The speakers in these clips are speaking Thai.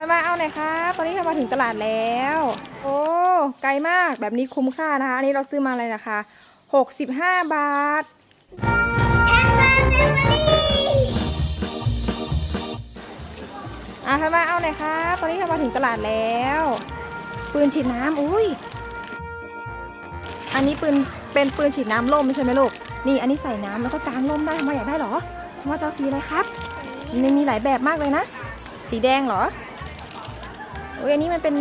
มาเอาหน่อยครับตอนนี้เรามาถึงตลาดแล้ว โอ้ไกลมากแบบนี้คุ้มค่านะคะ อันนี้เราซื้อมาเลยนะคะ65 บาทอะทำมาเอาหน่อยครับตอนนี้เรามาถึงตลาดแล้วปืนฉีดน้ำอุ้ยอันนี้ปืนเป็นปืนฉีดน้ำล่มใช่ไหมลูกนี่อันนี้ใส่น้ำแล้วก็กางล่มได้ทำไมาอยากได้หรอมาจะเอาสีอะไรครับมันมีหลายแบบมากเลยนะ สีแดงเหรอ อุ้ยอันนี้มันเป็น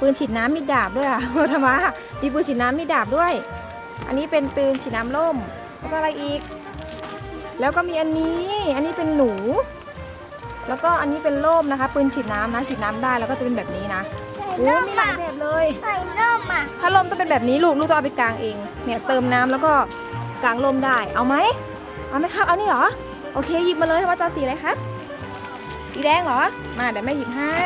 ปืนฉีดน้ำมีดาบด้วยอะธรรมะมีปืนฉีดน้ำมีดาบด้วย อันนี้เป็นปืนฉีดน้ำล่ม แล้วก็อะไรอีก แล้วก็มีอันนี้ อันนี้เป็นหนู แล้วก็อันนี้เป็นร่มนะคะ ปืนฉีดน้ำนะ ฉีดน้ำได้ แล้วก็จะเป็นแบบนี้นะโอ้มีหลายแบบเลยใส่ร่มอะถ้าลมต้องเป็นแบบนี้ลูก ลูกต้องเอาไปกางเอง เนี่ยเติมน้ำแล้วก็กางลมได้ เอาไหม เอาไหมครับ เอานี่เหรอ โอเคหยิบมาเลยว่าจะเอาสีอะไรครับสีแดงเหรอ มาเดี๋ยวแม่หยิบให้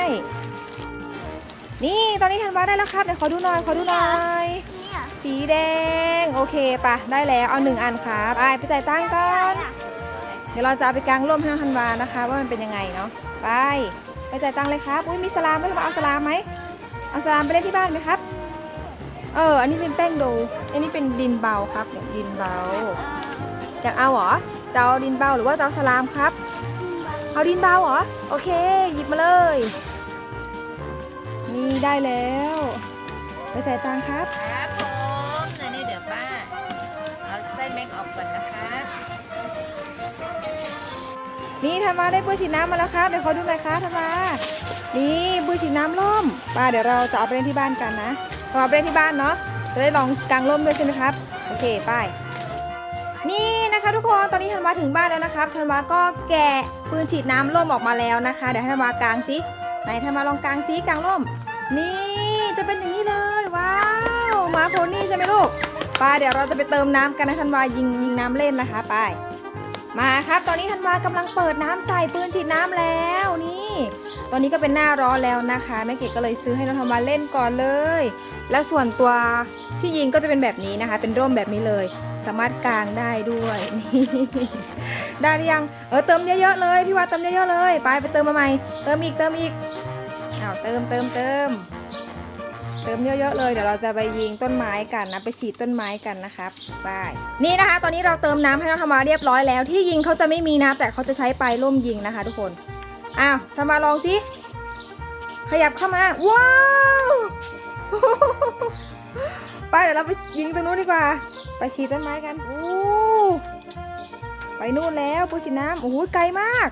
นี่ตอนนี้ธันวาได้แล้วครับเดี๋ยวขอดูหน่อยขอดูหน่อยเนี่ยสีแดงโอเคปะได้แล้วเอาหนึ่งอันครับไปไปจ่ายตังค์ก่อน เดี๋ยวเราจะเอาไปกางร่มให้น้องธันวานะคะ ว่ามันเป็นยังไงเนาะไปไปจ่ายตังค์เลยครับอุ้ยมีสลามไหมเอาสลามไหมเอาสลามไปเล่นที่บ้านไหมครับ เออ อันนี้เป็นแป้งโดอันนี้เป็นดินเบาครับเนี่ยดินเบาอยากเอาเหรอจะเอาดินเบาหรือว่าจะเอาสลามครับ เอาดินเบาเหรอโอเค หยิบมาเลย นี่ได้แล้วไปจ่ายตังค์ครับ ครับผมเดี๋ยวนี้เดี๋ยวป้า เอาไส้แม็กออกก่อนนะคะนี่ธรรมาได้ปืนฉีดน้ำมาแล้วครับเดี๋ยวขอดูหน่อยครับธรรมานี่ปืนฉีดน้ำร่มป้าเดี๋ยวเราจะเอาไปเล่นที่บ้านกันนะเราเอาไปเล่นที่บ้านเนาะจะได้ลองกางร่มด้วยใช่ไหมครับโอเคไป้ายนี่นะคะทุกคนตอนนี้ธันวาถึงบ้านแล้วนะครับธันวาก็แกะปืนฉีดน้ำร่มออกมาแล้วนะคะ เดี๋ยวให้ธันวากางซิไหนธันวาลองกางซิกางร่ม นี่จะเป็นอย่างนี้เลยว้าวหมาโพนี่ใช่ไหมลูกไป้าเดี๋ยวเราจะไปเติมน้ำกันนะธันวายิงยิงน้ำเล่นนะคะไปมาครับ ตอนนี้ธันวากำลังเปิดน้ำใส่ปืนฉีดน้ำแล้วนี่ ตอนนี้ก็เป็นหน้าร้อนแล้วนะคะแม่เกดก็เลยซื้อให้น้องธันวาเล่นก่อนเลย และส่วนตัวที่ยิงก็จะเป็นแบบนี้นะคะ เป็นร่มแบบนี้เลย สามารถกางได้ด้วยนี่ได้หรือยังเออเติมเยอะๆเลยพี่ว่าเติมเยอะๆเลย ไปไปเติมมาใหม่เติมอีกเติมอีก อ้าวเติมเติมเติมเติมเยอะๆเลยเดี๋ยวเราจะไปยิงต้นไม้กันนะไปฉีดต้นไม้กันนะครับไปนี่นะคะ ตอนนี้เราเติมน้ำให้น้องธรรมาเรียบร้อยแล้ว ที่ยิงเขาจะไม่มีน้ำแต่เขาจะใช้ปลายร่มยิงนะคะ ทุกคนอ้าวธรรมาลองสิขยับเข้ามาว้าวไปเดี๋ยวเราไปยิงตรงนู้นดีกว่า ไปฉีดต้นไม้กันโอ้ไปนู่นแล้วปูฉีดน้ำโอ้โหไกลมาก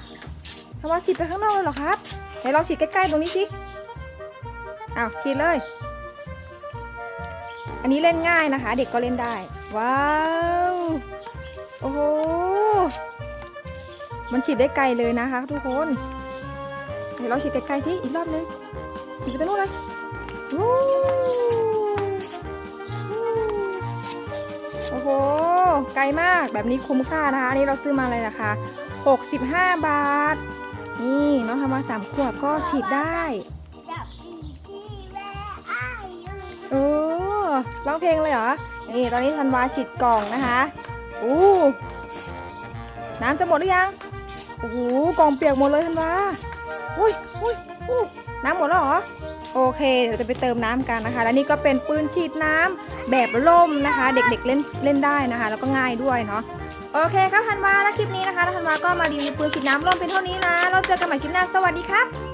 ธรรมาฉีดไปข้างนอกเลยเหรอครับ ไหนลองฉีดใกล้ๆตรงนี้สิอ้าวฉีดเลย อันนี้เล่นง่ายนะคะ เด็กก็เล่นได้ ว้าว โอ้โห มันฉีดได้ไกลเลยนะคะ ทุกคนเดี๋ยวเราฉีดไกลๆสิอีกรอบนึงฉีดไปตรงนู้นเลยโอ้โห ไกลมากแบบนี้คุ้มค่านะคะอันนี้เราซื้อมาเลยนะคะ 65 บาท นี่น้องทำมาสามขวบก็ฉีดได้จับอีกที่แม่อ้ายอยู่โอ้ร้องเพลงเลยเหรอ นี่ตอนนี้ธันวาฉีดกล่องนะคะอู้น้ำจะหมดหรือยัง โอ้โหกล่องเปียกหมดเลยธันวา อุ้ยอุ้ยอุ้ยน้ำหมดแล้วเหรอ โอเค เดี๋ยวจะไปเติมน้ำกันนะคะ แล้วนี่ก็เป็นปืนฉีดน้ำแบบล่มนะคะ เด็กๆเล่นเล่นได้นะคะ แล้วก็ง่ายด้วยเนาะ โอเคครับธันวาและคลิปนี้นะคะแล้วธันวาก็มารีวิวปืนฉีดน้ำล่มเป็นเท่านี้นะ เราเจอกันใหม่คลิปหน้า สวัสดีครับ